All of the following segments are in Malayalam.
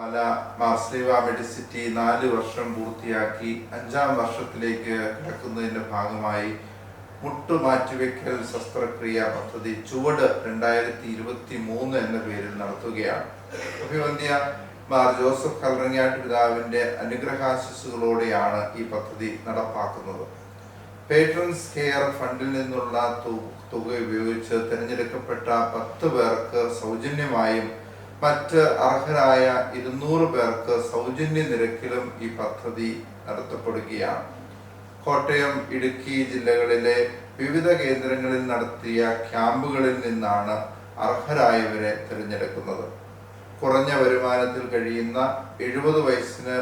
പാല മാർസേവ മെഡിസിറ്റി നാല് വർഷം പൂർത്തിയാക്കി അഞ്ചാം വർഷത്തിലേക്ക് കിടക്കുന്നതിന്റെ ഭാഗമായി മുട്ടു മാറ്റിവെക്കൽ ശസ്ത്രക്രിയ പദ്ധതി ചുവട് രണ്ടായിരത്തി ഇരുപത്തി മൂന്ന് എന്ന പേരിൽ നടത്തുകയാണ്. അഭിവന്ധ്യ മാർ ജോസഫ് കല്ലറങ്ങാട്ട് പിതാവിന്റെ അനുഗ്രഹാശിസുകളോടെയാണ് ഈ പദ്ധതി നടപ്പാക്കുന്നത്. പേട്രൻസ് കെയർ ഫണ്ടിൽ നിന്നുള്ള തുക ഉപയോഗിച്ച് തിരഞ്ഞെടുക്കപ്പെട്ട പത്ത് പേർക്ക് സൗജന്യമായും മറ്റ് അർഹരായ ഇരുന്നൂറ് പേർക്ക് സൗജന്യ നിരക്കിലും ഈ പദ്ധതി നടത്തപ്പെടുകയാണ്. കോട്ടയം ഇടുക്കി ജില്ലകളിലെ വിവിധ കേന്ദ്രങ്ങളിൽ നടത്തിയ ക്യാമ്പുകളിൽ നിന്നാണ് അർഹരായവരെ തിരഞ്ഞെടുക്കുന്നത്. കുറഞ്ഞ വരുമാനത്തിൽ കഴിയുന്ന എഴുപത് വയസ്സിന്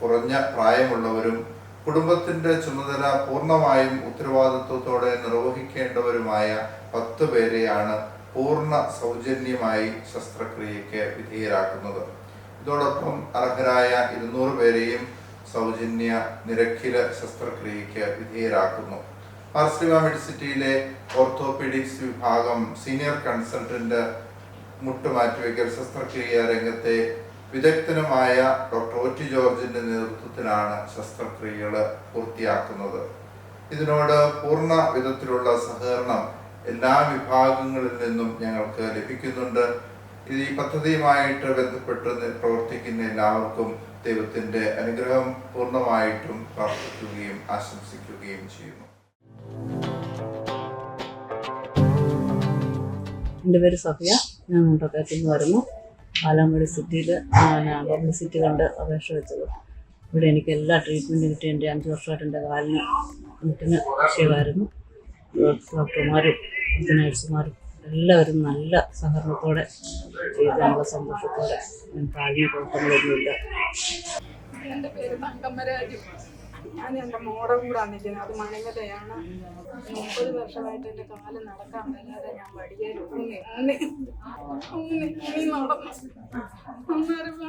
കുറഞ്ഞ പ്രായമുള്ളവരും കുടുംബത്തിന്റെ ചുമതല പൂർണമായും ഉത്തരവാദിത്വത്തോടെ നിർവഹിക്കേണ്ടവരുമായ പത്ത് പേരെയാണ് പൂർണ സൗജന്യമായി ശസ്ത്രക്രിയയ്ക്ക് വിധേയരാക്കുന്നത്. ഇതോടൊപ്പം അർഹരായ ഇരുന്നൂറ് പേരെയും സൗജന്യ നിരക്കില ശസ്ത്രക്രിയയ്ക്ക് വിധേയരാക്കുന്നു. മാർസ്ലിമ മെഡിസിറ്റിയിലെ ഓർത്തോപീഡിക്സ് വിഭാഗം സീനിയർ കൺസൾട്ടന്റ് മുട്ടുമാറ്റിവെക്കൽ ശസ്ത്രക്രിയ രംഗത്തെ വിദഗ്ധനുമായ ഡോക്ടർ ഒ ടി ജോർജിന്റെ നേതൃത്വത്തിലാണ് ശസ്ത്രക്രിയകൾ പൂർത്തിയാക്കുന്നത്. ഇതിനോട് പൂർണ വിധത്തിലുള്ള സഹകരണം എല്ലാ വിഭാഗങ്ങളിൽ നിന്നും ഞങ്ങൾക്ക് ലഭിക്കുന്നുണ്ട്. ഇത് ഈ പദ്ധതിയുമായിട്ട് ബന്ധപ്പെട്ട് പ്രവർത്തിക്കുന്ന എല്ലാവർക്കും ദൈവത്തിന്റെ അനുഗ്രഹം പൂർണമായിട്ടും പ്രാർത്ഥിക്കുകയും ആശംസിക്കുകയും ചെയ്യുന്നു. എന്റെ പേര് സഫിയ. ഞാൻ മുണ്ടക്കാറ്റിൽ നിന്ന് വരുന്നു. പാലാമ്പടി സിറ്റിയിൽ ഞാൻ സിറ്റി കണ്ട് അപേക്ഷ വെച്ചത്. ഇവിടെ എനിക്ക് എല്ലാ ട്രീറ്റ്മെന്റും കിട്ടി എന്റെ അഞ്ച് വർഷമായിട്ട് എന്റെ കാലിന് മുട്ടിന് വിഷയമായിരുന്നു ഡോക്ടർമാരും നേഴ്സുമാരും എല്ലാവരും നല്ല സഹകരണത്തോടെ ചെയ്ത് നല്ല സന്തോഷത്തോടെ കാലിന് കുഴപ്പങ്ങളൊന്നുമില്ല എന്റെ പേര് തങ്കമ്മരാജു. ഞാൻ എന്റെ മോടെ കൂടാണ് നിൽക്കുന്നത്. അത് മണിമലയാണ്. മുപ്പത് വർഷമായിട്ട് എന്റെ കാൽ നടക്കാൻ വരാതെ ഞാൻ വടിയേൽ ഉണ്ണി ഉണ്ണി ഉണ്ണി നടന്നു.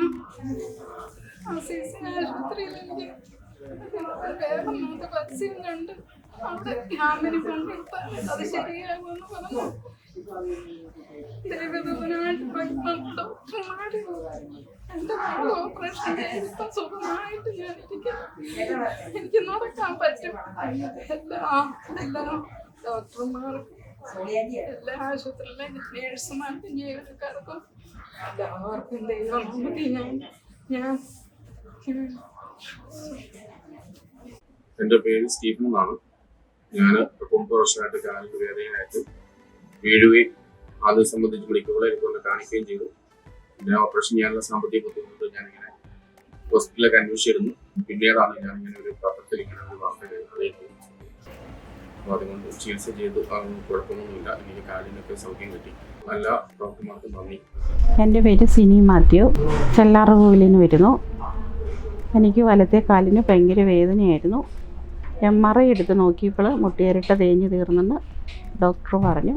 ആശുപത്രിയിൽ എനിക്ക് എനിക്ക് നടക്കാൻ പറ്റും എല്ലാ ഡോക്ടർമാർക്കും എല്ലാ ആശുപത്രിയിലെ നേഴ്സുമാർക്കും ജീവനക്കാർക്കും എല്ലാവർക്കും ദൈവം ഞാൻ ഞാൻ എന്റെ പേര് സ്റ്റീഫൻ എന്നാണ്. ഞാൻ ഒമ്പത് വർഷമായിട്ട് കാലിന് വേദനയായിട്ട് വീഴുകയും അത് സംബന്ധിച്ച് മെഡിക്കൽ കൊണ്ട് കാണിക്കുകയും ചെയ്തു. പിന്നെ ഓപ്പറേഷൻ ചെയ്യാനുള്ള സാമ്പത്തിക ബുദ്ധിമുട്ട് ഞാനിങ്ങനെ ഹോസ്പിറ്റലിലൊക്കെ അന്വേഷിച്ചിരുന്നു. പിന്നീടാണ് ഞാൻ ഇങ്ങനെ ഒരു പത്രത്തിൽ ഇങ്ങനെ ഒരു വാർത്ത അറിയിക്കുന്നത് അപ്പോൾ അതുകൊണ്ട് ചികിത്സ ചെയ്തു. കുഴപ്പമൊന്നുമില്ല. എനിക്ക് കാലിനൊക്കെ സൗഖ്യം കിട്ടി. നല്ല ഡോക്ടർമാർക്ക് നന്ദി. എന്റെ പേര് സിനി മാത്യു. ചെല്ലാറുകോവിലിന് വരുന്നു. എനിക്ക് വലത്തെ കാലിന് ഭയങ്കര വേദനയായിരുന്നു. എം ആർ ഐ എടുത്ത് നോക്കിയപ്പോൾ മുട്ടിയരട്ട തേഞ്ഞ് തീർന്നെന്ന് ഡോക്ടർ പറഞ്ഞു.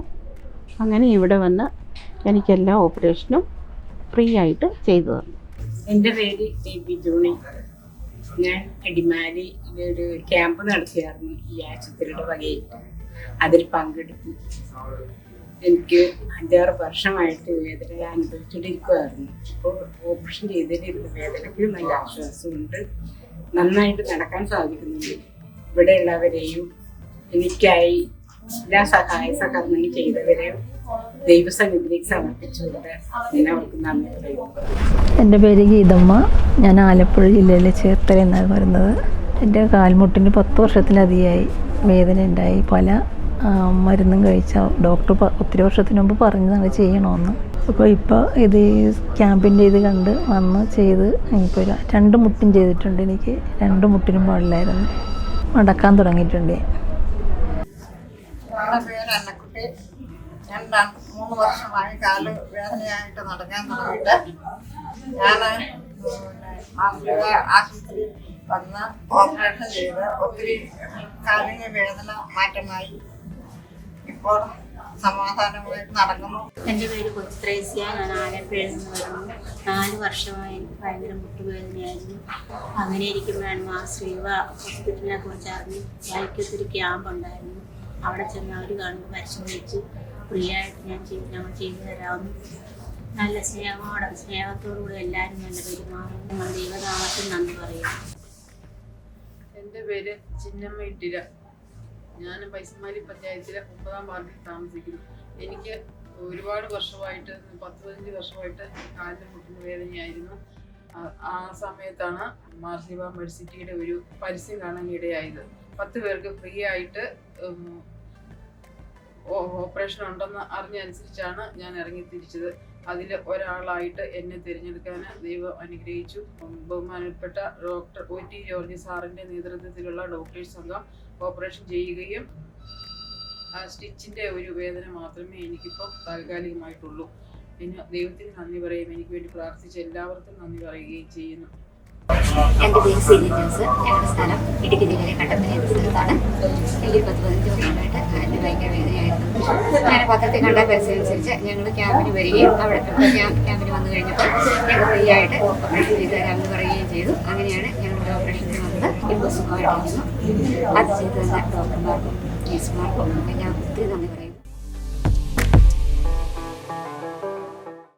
അങ്ങനെ ഇവിടെ വന്ന് എനിക്കെല്ലാ ഓപ്പറേഷനും ഫ്രീ ആയിട്ട് ചെയ്തു തന്നു. എന്റെ പേര് ടി പി ജോണി. ഞാൻ അടിമാലി ഒരു ക്യാമ്പ് നടത്തിയായിരുന്നു ഈ ആശുപത്രിയുടെ വകയായിട്ട് അതിൽ പങ്കെടുത്തു. എനിക്ക് അഞ്ചാറ് വർഷമായിട്ട് വേദന അനുഭവിച്ചിട്ടിരിക്കുവായിരുന്നു അപ്പോൾ ഓപ്പറേഷൻ ചെയ്തതിലിരുന്ന വേദനയ്ക്ക് നല്ല ആശ്വാസമുണ്ട്. നന്നായിട്ട് നടക്കാൻ സാധിക്കുന്നുണ്ട്. ഇവിടെയുള്ളവരെയും എനിക്കായി എല്ലാ സഹായ സഹകരണങ്ങൾ ചെയ്തവരെയും ദൈവസന്നിധിയിലേക്ക് സമർപ്പിച്ചുകൊണ്ട് ഞാൻ അവർക്ക് നന്ദി പറയുന്നു. എന്റെ പേര് ഗീതമ്മ. ഞാൻ ആലപ്പുഴ ജില്ലയിലെ ചേർത്തല എന്നാണ് പറയുന്നത്. എന്റെ കാൽമുട്ടിന് പത്ത് വർഷത്തിലധികമായി വേദന ഉണ്ടായി. പല മരുന്നും കഴിച്ച ഡോക്ടർ ഒത്തിരി വർഷത്തിന് മുമ്പ് പറഞ്ഞതാണ് ചെയ്യണമെന്ന്. അപ്പോൾ ഇപ്പോൾ ഇത് ക്യാമ്പിന്റെ ഇത് കണ്ട് വന്ന് ചെയ്ത് ഇപ്പോൾ രണ്ട് മുട്ടും ചെയ്തിട്ടുണ്ട്. എനിക്ക് രണ്ട് മുട്ടിനും പാടില്ലായിരുന്നു. മടക്കാൻ തുടങ്ങിയിട്ടുണ്ട്. ഞാൻ മൂന്ന് വർഷമായി കാൽ വേദനയായിട്ട് നടക്കാൻ തുടങ്ങിയിട്ട് ഞാൻ ആശുപത്രി വന്ന് ഓപ്പറേഷൻ ചെയ്ത് ഒത്തിരി കാലിന് വേദന മാറ്റമായി. ഇപ്പോൾ സമാധാനമായിട്ട് നടക്കുന്നു. എന്റെ പേര് കൊച്ചു ത്രേസ്യ ഞാൻ ആലപ്പുഴയിൽ നിന്ന് വരുന്നു നാല് വർഷമായി എനിക്ക് ഭയങ്കര മുട്ടുവേദനയായിരുന്നു. അങ്ങനെ ഇരിക്കുമ്പോഴാണ് മാ ശ്രീവ ഹോസ്പിറ്റലിനെ കുറിച്ച് അറിഞ്ഞ് വൈക്കത്തൊരു ക്യാമ്പ് ഉണ്ടായിരുന്നു. അവിടെ ചെന്ന് അവർ കാണുമ്പോൾ പരിശോധിച്ച് ഫ്രീ ആയിട്ട് ഞാൻ ചെയ്ത് ഞങ്ങൾ ചെയ്തു തരാമെന്ന് നല്ല സ്നേഹമോടെ സ്നേഹത്തോടുകൂടി എല്ലാവരും നല്ല പെരുമാറും നമ്മൾ ദൈവനാമത്തിൽ നന്ദി പറയും എന്റെ പേര് ചിന്നമ്മ ഇട്ടിര. ഞാൻ പൈസമാരി പഞ്ചായത്തിലെ ഒമ്പതാം വാർഡിൽ താമസിക്കുന്നു. എനിക്ക് ഒരുപാട് വർഷമായിട്ട് പത്ത് പതിനഞ്ച് വർഷമായിട്ട് കാലിന് മുട്ടിന് വേദനയായിരുന്നു. ആ- സമയത്താണ് മാർസിബ മെഡിസിറ്റിയുടെ ഒരു പരസ്യം കാണാൻ ഇടയായത്. പത്ത് പേർക്ക് ഫ്രീ ആയിട്ട് ഓപ്പറേഷൻ ഉണ്ടെന്ന് അറിഞ്ഞനുസരിച്ചാണ് ഞാൻ ഇറങ്ങി തിരിച്ചത്. അതിൽ ഒരാളായിട്ട് എന്നെ തിരഞ്ഞെടുക്കാൻ ദൈവം അനുഗ്രഹിച്ചു. ബഹുമാനപ്പെട്ട ഡോക്ടർ ഒ ടി ജോർജ് സാറിന്റെ നേതൃത്വത്തിലുള്ള ഡോക്ടേഴ്സ് സംഘം ഓപ്പറേഷൻ ചെയ്യുകയും ആ സ്റ്റിച്ചിന്റെ ഒരു വേദന മാത്രമേ എനിക്കിപ്പോൾ താൽക്കാലികമായിട്ടുള്ളൂ. പിന്നെ ദൈവത്തിന് നന്ദി പറയും എനിക്ക് വേണ്ടി പ്രാർത്ഥിച്ച എല്ലാവർക്കും നന്ദി പറയുകയും ചെയ്യുന്നു. എന്റെ പേര് സിനി ജോസ് ഞങ്ങളുടെ സ്ഥലം ഇടുക്കി ജില്ലയിലെ കട്ടപ്പന എന്ന സ്ഥലത്താണ്. എനിക്ക് പത്ത് പതിനഞ്ച് വർഷമായിട്ട് എന്റെ ഭയങ്കര വേദനയായിരുന്നു. ഞാൻ പത്രത്തിൽ കണ്ട പരസ്യമനുസരിച്ച് ഞങ്ങൾ ക്യാമ്പിന് വരികയും അവിടെ ക്യാമ്പ് ക്യാമ്പിന് വന്നു കഴിഞ്ഞപ്പോൾ ഞങ്ങൾ ഫ്രീ ആയിട്ട് ഓപ്പറേഷൻ ചെയ്ത് തരാമെന്ന് ചെയ്തു. അങ്ങനെയാണ് ഞങ്ങളുടെ ഓപ്പറേഷന് വന്നത്. ഇപ്പോൾ സുഖമായിട്ടിരിക്കുന്നു. അത് ചെയ്തു തന്ന ഡോക്ടർമാർക്കും നഴ്സുമാർക്കും ഞാൻ ഒത്തിരി നന്ദി പറയുന്നു.